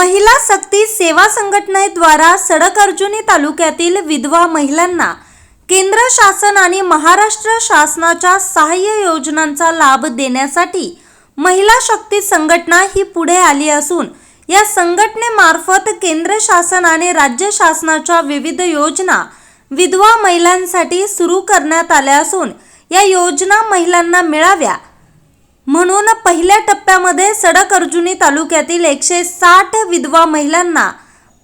महिला सक्ती सेवा संघटनेद्वारा सडक अर्जुनी तालुक्यातील विधवा महिलांना केंद्र शासन आणि महाराष्ट्र शासनाच्या सहाय्य योजनांचा लाभ देण्यासाठी महिला शक्ती संघटना ही पुढे आली असून या संघटनेमार्फत केंद्र शासन आणि राज्य शासनाच्या विविध योजना विधवा महिलांसाठी सुरू करण्यात आल्या असून या योजना महिलांना मिळाव्या म्हणून पहिल्या टप्प्यामध्ये सडक अर्जुनी तालुक्यातील एकशे साठ विधवा महिलांना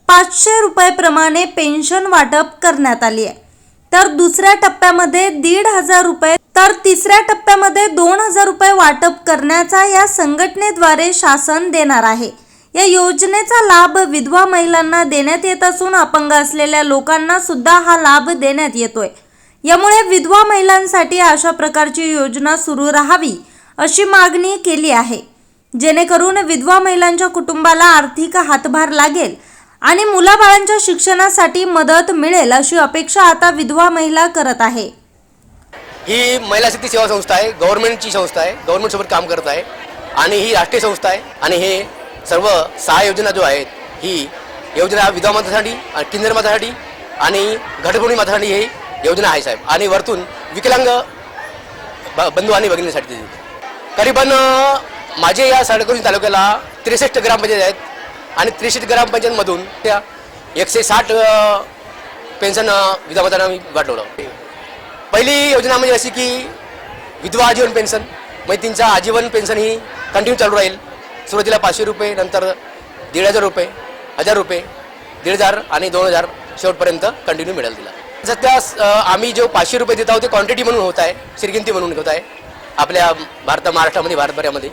पाचशे रुपयेप्रमाणे पेन्शन वाटप करण्यात आली आहे. तर दुसऱ्या टप्प्यामध्ये दीड हजार रुपये तर तिसऱ्या टप्प्यामध्ये दोन हजार रुपये वाटप करण्याचा या संघटनेद्वारे शासन देणार आहे. या योजनेचा लाभ विधवा महिलांना देण्यात येत असून अपंग असलेल्या लोकांना सुद्धा हा लाभ देण्यात येतोय. यामुळे विधवा महिलांसाठी अशा प्रकारची योजना सुरू राहावी अशी मागणी केली आहे. जेणेकरून विधवा महिलांच्या कुटुंबाला आर्थिक हातभार लागेल आणि मुलाबाळांच्या शिक्षणासाठी मदत मिळेल अशी अपेक्षा आता विधवा महिला करत आहे. ही महिला शक्ती सेवा संस्था आहे गव्हर्नमेंटची संस्था आहे गव्हर्नमेंटसोबत काम करत आहे आणि ही राष्ट्रीय संस्था आहे आणि हे सर्व सहा योजना जो आहेत ही योजना विधवा मातासाठी आणि किन्नर मातासाठी आणि घटभूमी मातासाठी ही योजना आहे साहेब. आणि वरतून विकलांग ब- बंधू आणि भगिनीसाठी करीबन माझे या सडकोली तालुक्याला त्रेसष्ट ग्रामपंचायत आहेत. आणि त्रेसष्ट ग्रामपंचायतमधून त्या एकशे साठ पेन्शन अं, आम्ही गाठवलं वाटवलं पहिली योजना म्हणजे अशी की विधवा आजीवन पेन्शन म्हणजे त्यांचा आजीवन पेन्शन ही कंटिन्यू चालू राहील. सुरुवातीला पाचशे रुपये नंतर दीड हजार रुपये हजार रुपये दीड हजार आणि दोन हजार शेवटपर्यंत कंटिन्यू मिळेल तिला. सध्या आम्ही जो पाचशे रुपये देत आहोत ते क्वांटिटी म्हणून होत आहे श्रीकिंती म्हणून होत आहे. आपल्या भारत महाराष्ट्रामध्ये भारतभरामध्ये.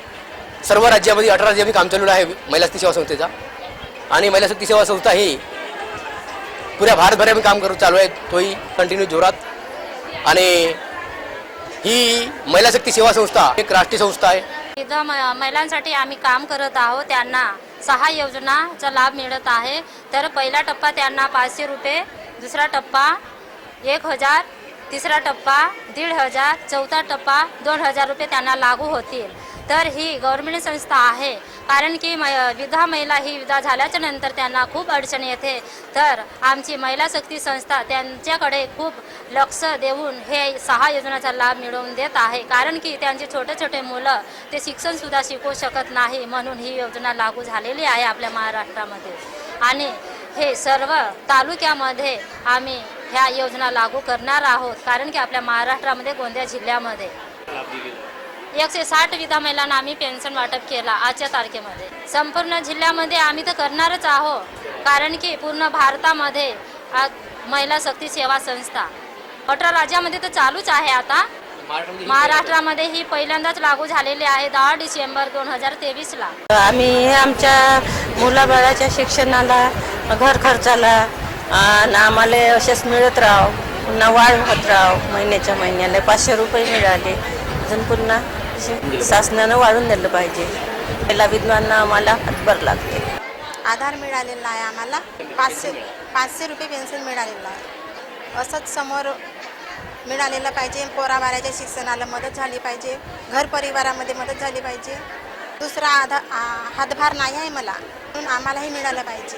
सर्व राज्यामध्ये अठरा राज्यामध्ये काम चालू आहे महिला शक्ती सेवा संस्थेचा. आणि महिला शक्ती सेवा संस्था ही पुऱ्या भारतभरामध्ये काम करू चालू आहे तोही कंटिन्यू जोरात. आणि ही महिला शक्ती सेवा संस्था एक राष्ट्रीय संस्था आहे. इथं म- महिलांसाठी आम्ही काम करत आहोत. त्यांना सहा योजनाचा लाभ मिळत आहे. तर पहिला टप्पा त्यांना पाचशे रुपये दुसरा टप्पा एक हजार तिसरा टप्पा दीड हजार चौथा टप्पा दोन हजार रुपये त्यांना लागू होतील. तर ही गव्हर्मेंट संस्था आहे. कारण की म विधा महिला ही विधा झाल्याच्यानंतर त्यांना खूप अडचण येते. तर आमची महिला शक्ती संस्था त्यांच्याकडे खूप लक्ष देऊन हे सहा योजनाचा लाभ मिळवून देत आहे. कारण की त्यांचे छोटे छोटे मुलं ते शिक्षणसुद्धा शिकू शकत नाही म्हणून ही योजना लागू झालेली आहे आपल्या महाराष्ट्रामध्ये. आणि हे सर्व तालुक्यामध्ये आम्ही ह्या योजना लागू करणार आहोत कारण की आपल्या महाराष्ट्रामध्ये गोंदिया जिल्ह्यामध्ये. एकशे साठ विधा महिलांना आम्ही पेन्शन वाटप केला आजच्या तारखेमध्ये. संपूर्ण जिल्ह्यामध्ये आम्ही तर करणारच आहोत कारण की पूर्ण भारतामध्ये आज महिला शक्ती सेवा संस्था. अठरा राज्यामध्ये तर चालूच आहे आता. महाराष्ट्रामध्ये ही पहिल्यांदाच लागू झालेली आहे दहा डिसेंबर दोन हजार तेवीसला. आम्ही आमच्या मुलाबाळाच्या शिक्षणाला घर खर्चाला आणि आम्हाला असेच मिळत राहावं पुन्हा वाढ होत राहो महिन्याच्या महिन्याला. पाचशे रुपये मिळाले. अजून पुन्हा शासनानं वाढून दिलं पाहिजे. पहिला विद्वांना आम्हाला हातभार लागते. आधार मिळालेला आहे आम्हाला. पाचशे पाचशे रुपये पेन्शन मिळालेला आहे. असंच समोर मिळालेलं पाहिजे. पोराबाऱ्याच्या शिक्षणाला मदत झाली पाहिजे. घर परिवारामध्ये मदत झाली पाहिजे. दुसरा आधा हातभार नाही आहे मला. म्हणून आम्हालाही मिळालं पाहिजे.